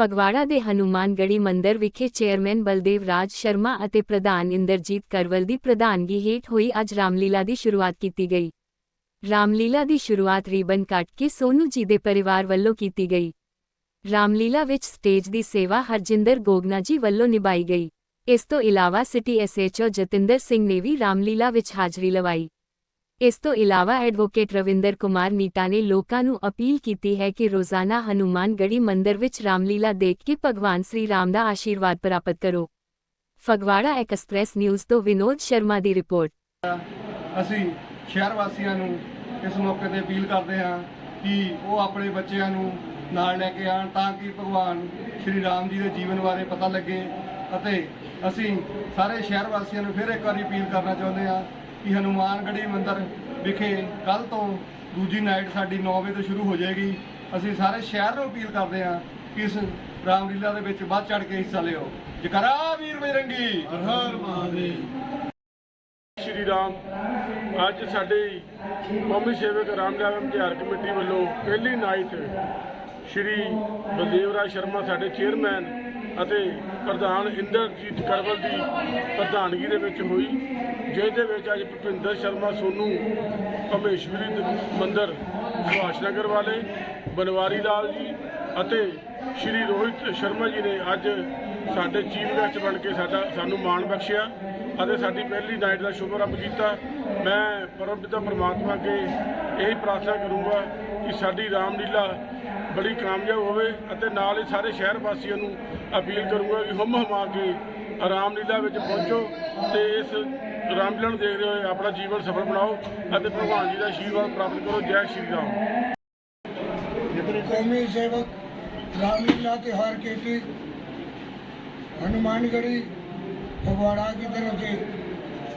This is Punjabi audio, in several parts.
ਫਗਵਾੜਾ ਦੇ ਹਨੂਮਾਨਗੜੀ ਮੰਦਿਰ ਵਿਖੇ ਚੇਅਰਮੈਨ ਬਲਦੇਵ ਰਾਜ ਸ਼ਰਮਾ ਅਤੇ ਪ੍ਰਧਾਨ ਇੰਦਰਜੀਤ ਕਰਵਲ ਦੀ ਪ੍ਰਧਾਨਗੀ ਹੇਠ ਹੋਈ ਅੱਜ ਰਾਮਲੀਲਾ ਦੀ ਸ਼ੁਰੂਆਤ ਕੀਤੀ ਗਈ। ਰਾਮਲੀਲਾ ਦੀ ਸ਼ੁਰੂਆਤ ਰੀਬਨ ਕੱਟ ਕੇ ਸੋਨੂ ਜੀ ਦੇ ਪਰਿਵਾਰ ਵੱਲੋਂ ਕੀਤੀ ਗਈ। ਰਾਮਲੀਲਾ ਵਿੱਚ ਸਟੇਜ ਦੀ ਸੇਵਾ ਹਰਜਿੰਦਰ ਗੋਗਨਾ ਜੀ ਵੱਲੋਂ ਨਿਭਾਈ ਗਈ। ਇਸ ਤੋਂ ਇਲਾਵਾ ਸਿਟੀ ਐਸਐਚਓ ਜਤਿੰਦਰ ਸਿੰਘ ਨੇ ਵੀ ਰਾਮਲੀਲਾ ਵਿੱਚ ਹਾਜ਼ਰੀ ਲਵਾਈ। ਇਸ ਤੋਂ ਇਲਾਵਾ ਐਡਵੋਕੇਟ ਰਵਿੰਦਰ ਕੁਮਾਰ ਨੀਟਾ ਨੇ ਲੋਕਾਂ ਨੂੰ ਅਪੀਲ ਕੀਤੀ ਹੈ ਕਿ ਰੋਜ਼ਾਨਾ ਹਨੂਮਾਨਗੜੀ ਮੰਦਿਰ ਵਿੱਚ ਰਾਮਲੀਲਾ ਦੇਖ ਕੇ ਭਗਵਾਨ ਸ੍ਰੀ ਰਾਮ ਦਾ ਆਸ਼ੀਰਵਾਦ ਪ੍ਰਾਪਤ ਕਰੋ। ਫਗਵਾੜਾ ਐਕਸਪ੍ਰੈਸ ਨਿਊਜ਼ ਤੋਂ ਵਿਨੋਦ ਸ਼ਰਮਾ ਦੀ ਰਿਪੋਰਟ। ਅਸੀਂ ਸ਼ਹਿਰ ਵਾਸੀਆਂ ਨੂੰ ਇਸ ਮੌਕੇ ਤੇ ਅਪੀਲ ਕਰਦੇ ਹਾਂ ਕਿ ਉਹ ਆਪਣੇ ਬੱਚਿਆਂ ਨੂੰ ਨਾਲ ਲੈ ਕੇ ਆਉਣ ਤਾਂ ਕਿ ਭਗਵਾਨ ਸ਼੍ਰੀ ਰਾਮ ਜੀ ਦੇ ਜੀਵਨ ਬਾਰੇ ਪਤਾ ਲੱਗੇ ਅਤੇ ਅਸੀਂ ਸਾਰੇ ਸ਼ਹਿਰ ਵਾਸੀਆਂ ਨੂੰ ਫਿਰ ਇੱਕ ਵਾਰੀ ਅਪੀਲ ਕਰਨਾ ਚਾਹੁੰਦੇ ਹਾਂ ਕਿ ਹਨੂਮਾਨਗੜੀ ਮੰਦਿਰ ਵਿਖੇ ਕੱਲ ਤੋਂ ਦੂਜੀ ਨਾਈਟ ਸਾਡੀ 9 ਵਜੇ ਤੋਂ ਸ਼ੁਰੂ ਹੋ ਜਾਏਗੀ। ਅਸੀਂ ਸਾਰੇ ਸ਼ਹਿਰ ਨੂੰ ਅਪੀਲ ਕਰਦੇ ਹਾਂ ਕਿ ਇਸ ਰਾਮਲੀਲਾ ਦੇ ਵਿੱਚ ਵੱਧ ਚੜ ਕੇ ਹਿੱਸਾ ਲਿਓ। ਜਕਰਾ ਵੀਰ ਬਜਰੰਗੀ। ਹਰ ਹਰ ਮਹਾਦੇਵ। ਸ਼੍ਰੀ ਰਾਮ, ਅੱਜ ਸਾਡੇ ਕੌਮੀ ਸੇਵਕ ਰਾਮਲਾਲ ਵਿਹਾਰ ਕਮੇਟੀ ਵੱਲੋਂ ਪਹਿਲੀ ਨਾਈਟ ਸ਼੍ਰੀ ਬਲਦੇਵ ਰਾਜ ਸ਼ਰਮਾ ਸਾਡੇ ਚੇਅਰਮੈਨ ਅਤੇ ਪ੍ਰਧਾਨ ਇੰਦਰਜੀਤ ਕਰਵਲ ਦੀ ਪ੍ਰਧਾਨਗੀ ਦੇ ਵਿੱਚ ਹੋਈ ਜਿਸ ਦੇ ਵਿੱਚ ਅੱਜ ਭੁਪਿੰਦਰ ਸ਼ਰਮਾ ਸੋਨੂ ਕਮੇਸ਼ਵਰੀ ਦ- ਮੰਦਿਰ ਸੁਭਾਸ਼ ਨਗਰ ਵਾਲੇ, ਬਨਵਾਰੀ ਲਾਲ ਜੀ ਅਤੇ ਸ਼੍ਰੀ ਰੋਹਿਤ ਸ਼ਰਮਾ ਜੀ ਨੇ ਅੱਜ ਸਾਡੇ ਚੀਫ ਗੈਸਟ ਬਣ ਕੇ ਸਾਡਾ, ਸਾਨੂੰ ਮਾਣ ਬਖਸ਼ਿਆ ਅਤੇ ਸਾਡੀ ਪਹਿਲੀ ਨਾਈਟ ਦਾ ਸ਼ੁਭਰੰਭ ਕੀਤਾ। ਮੈਂ ਪਰਮਪਿਤਾ ਪਰਮਾਤਮਾ ਅੱਗੇ ਇਹੀ ਪ੍ਰਾਰਥਨਾ ਕਰੂੰਗਾ ਕਿ ਸਾਡੀ ਰਾਮਲੀਲਾ ਬੜੀ ਕਾਮਯਾਬ ਹੋਵੇ ਅਤੇ ਨਾਲ ਹੀ ਸਾਰੇ ਸ਼ਹਿਰ ਵਾਸੀਆਂ ਨੂੰ ਅਪੀਲ ਕਰੂੰਗਾ ਕਿ ਹਮ ਹਮਾ ਕੇ ਰਾਮਲੀਲਾ ਵਿੱਚ ਪਹੁੰਚੋ ਤੇ ਇਸ ਰਾਮਲੀਲਾ ਨੂੰ ਦੇਖਦੇ ਹੋਏ ਆਪਣਾ ਜੀਵਨ ਸਫਲ ਬਣਾਓ ਅਤੇ ਭਗਵਾਨ ਜੀ ਦਾ ਆਸ਼ੀਰਵਾਦ ਪ੍ਰਾਪਤ ਕਰੋ ਜੈ ਸ਼੍ਰੀ ਰਾਮ कौमी सेवक रामलीला त्योहार के लिए हनुमानगढ़ी फगवाड़ा की तरफ से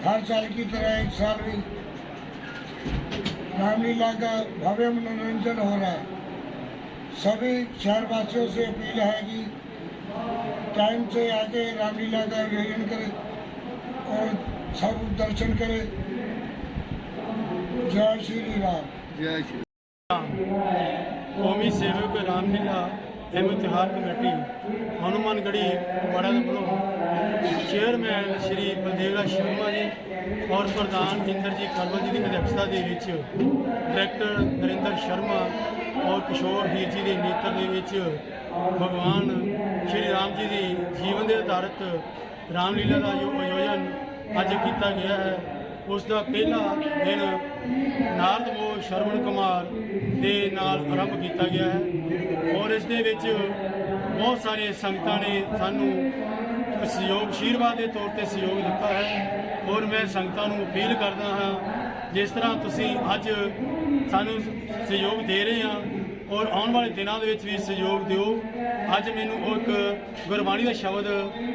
हर साल की तरह एक साल भी रामलीला का भव्य मनोरंजन हो रहा है सभी शहरवासियों से अपील है कि टाइम से आके रामलीला का आयोजन करें और सब दर्शन करें जय श्री राम ਜੈ ਸ਼੍ਰੀ ਕੌਮੀ ਸੇਵਕ ਰਾਮਲੀਲਾ ਐਮ ਤਿਉਹਾਰ ਕਮੇਟੀ ਹਨੂਮਾਨਗੜੀ ਵਾੜਾ ਦੇ ਵੱਲੋਂ ਚੇਅਰਮੈਨ ਸ਼੍ਰੀ ਬਲਦੇਵਰਾ ਸ਼ਰਮਾ ਜੀ ਔਰ ਪ੍ਰਧਾਨ ਇੰਦਰਜੀਤ ਕਰਵਲ ਜੀ ਦੀ ਅਧਿਕਸ਼ਤਾ ਦੇ ਵਿੱਚ ਡਾਇਰੈਕਟਰ ਨਰਿੰਦਰ ਸ਼ਰਮਾ ਔਰ ਕਿਸ਼ੋਰ ਹੀਰ ਜੀ ਦੇ ਨੇਤਰ ਦੇ ਵਿੱਚ ਭਗਵਾਨ ਸ਼੍ਰੀ ਰਾਮ ਜੀ ਦੀ ਜੀਵਨ ਦੇ ਆਧਾਰਿਤ ਰਾਮਲੀਲਾ ਦਾ ਜੋ ਆਯੋਜਨ ਅੱਜ ਕੀਤਾ ਗਿਆ ਹੈ, ਉਸ ਦਾ ਪਹਿਲਾ ਦਿਨ ਨਾਰਦ ਮੋਹ ਸ਼ਰਵਣ ਕੁਮਾਰ ਦੇ ਨਾਲ ਆਰੰਭ ਕੀਤਾ ਗਿਆ ਹੈ ਔਰ ਇਸ ਦੇ ਵਿੱਚ ਬਹੁਤ ਸਾਰੇ ਸੰਗਤਾਂ ਨੇ ਸਾਨੂੰ ਸਹਿਯੋਗ ਆਸ਼ੀਰਵਾਦ ਦੇ ਤੌਰ ਤੇ ਸਹਿਯੋਗ ਦਿੱਤਾ ਹੈ ਔਰ ਮੈਂ ਸੰਗਤਾਂ ਨੂੰ ਅਪੀਲ ਕਰਦਾ ਹਾਂ ਜਿਸ ਤਰ੍ਹਾਂ ਤੁਸੀਂ ਅੱਜ ਸਾਨੂੰ ਸਹਿਯੋਗ ਦੇ ਰਹੇ ਆ ਔਰ ਆਉਣ ਵਾਲੇ ਦਿਨਾਂ ਦੇ ਵਿੱਚ ਵੀ ਸਹਿਯੋਗ ਦਿਓ ਅੱਜ ਮੈਨੂੰ ਉਹ ਇੱਕ ਗੁਰਬਾਣੀ ਦਾ ਸ਼ਬਦ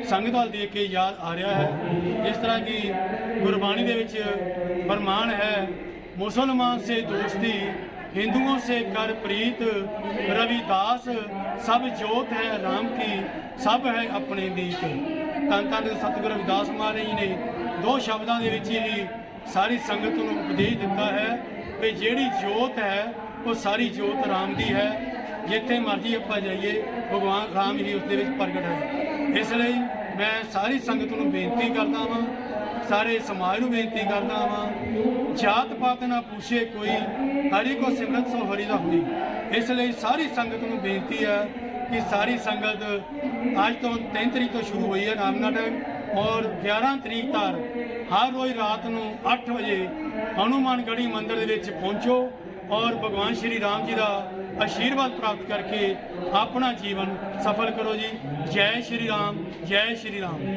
ਸੰਗਤ ਵੱਲ ਦੇਖ ਕੇ ਯਾਦ ਆ ਰਿਹਾ ਹੈ ਜਿਸ ਤਰ੍ਹਾਂ ਕਿ ਗੁਰਬਾਣੀ ਦੇ ਵਿੱਚ ਫਰਮਾਨ ਹੈ ਮੁਸਲਮਾਨ ਸੇ ਦੋਸਤੀ हिंदुओं से कर प्रीत रविदास सब जोत है राम की सब है ਆਪਣੇ मीत ਤਨ ਤਨ ਸਤਿਗੁਰੂ ਰਵਿਦਾਸ ਮਹਾਰਾਜ ਜੀ ਨੇ ਦੋ ਸ਼ਬਦਾਂ ਦੇ ਵਿੱਚ ਹੀ ਸਾਰੀ ਸੰਗਤ ਨੂੰ ਉਪਦੇਸ਼ ਦਿੱਤਾ ਹੈ ਕਿ ਜਿਹੜੀ ਜੋਤ ਹੈ, ਉਹ ਸਾਰੀ ਜੋਤ ਰਾਮ ਦੀ ਹੈ। ਜਿੱਥੇ ਮਰਜ਼ੀ ਆਪਾਂ ਜਾਈਏ, ਭਗਵਾਨ ਰਾਮ ਹੀ ਉਸ ਦੇ ਵਿੱਚ ਪ੍ਰਗਟ ਹੈ। ਇਸ ਲਈ ਮੈਂ ਸਾਰੀ ਸੰਗਤ ਨੂੰ ਬੇਨਤੀ ਕਰਦਾ ਵਾਂ, ਸਾਰੇ ਸਮਾਜ ਨੂੰ ਬੇਨਤੀ ਕਰਦਾ ਵਾਂ, ਜਾਤ ਪਾਤ ਨਾ ਪੁੱਛੇ ਕੋਈ, ਹਰੀ ਕੋ ਸਿਮਰਤ ਸੋ ਹਰੀ ਦਾ ਹੋਈ। ਇਸ ਲਈ ਸਾਰੀ ਸੰਗਤ ਨੂੰ ਬੇਨਤੀ ਹੈ ਕਿ ਸਾਰੀ ਸੰਗਤ ਅੱਜ ਤੋਂ 3 ਤਰੀਕ ਤੋਂ ਸ਼ੁਰੂ ਹੋਈ ਹੈ ਰਾਮ ਨਾਟਕ ਔਰ 11 ਤਰੀਕ ਤੱਕ ਹਰ ਰੋਜ਼ ਰਾਤ ਨੂੰ 8 ਵਜੇ ਹਨੂਮਾਨਗੜੀ ਮੰਦਿਰ ਦੇ ਵਿੱਚ ਪਹੁੰਚੋ ਔਰ ਭਗਵਾਨ ਸ਼੍ਰੀ ਰਾਮ ਜੀ ਦਾ ਆਸ਼ੀਰਵਾਦ ਪ੍ਰਾਪਤ ਕਰਕੇ ਆਪਣਾ ਜੀਵਨ ਸਫਲ ਕਰੋ ਜੀ। ਜੈ ਸ਼੍ਰੀ ਰਾਮ, ਜੈ ਸ਼੍ਰੀ ਰਾਮ।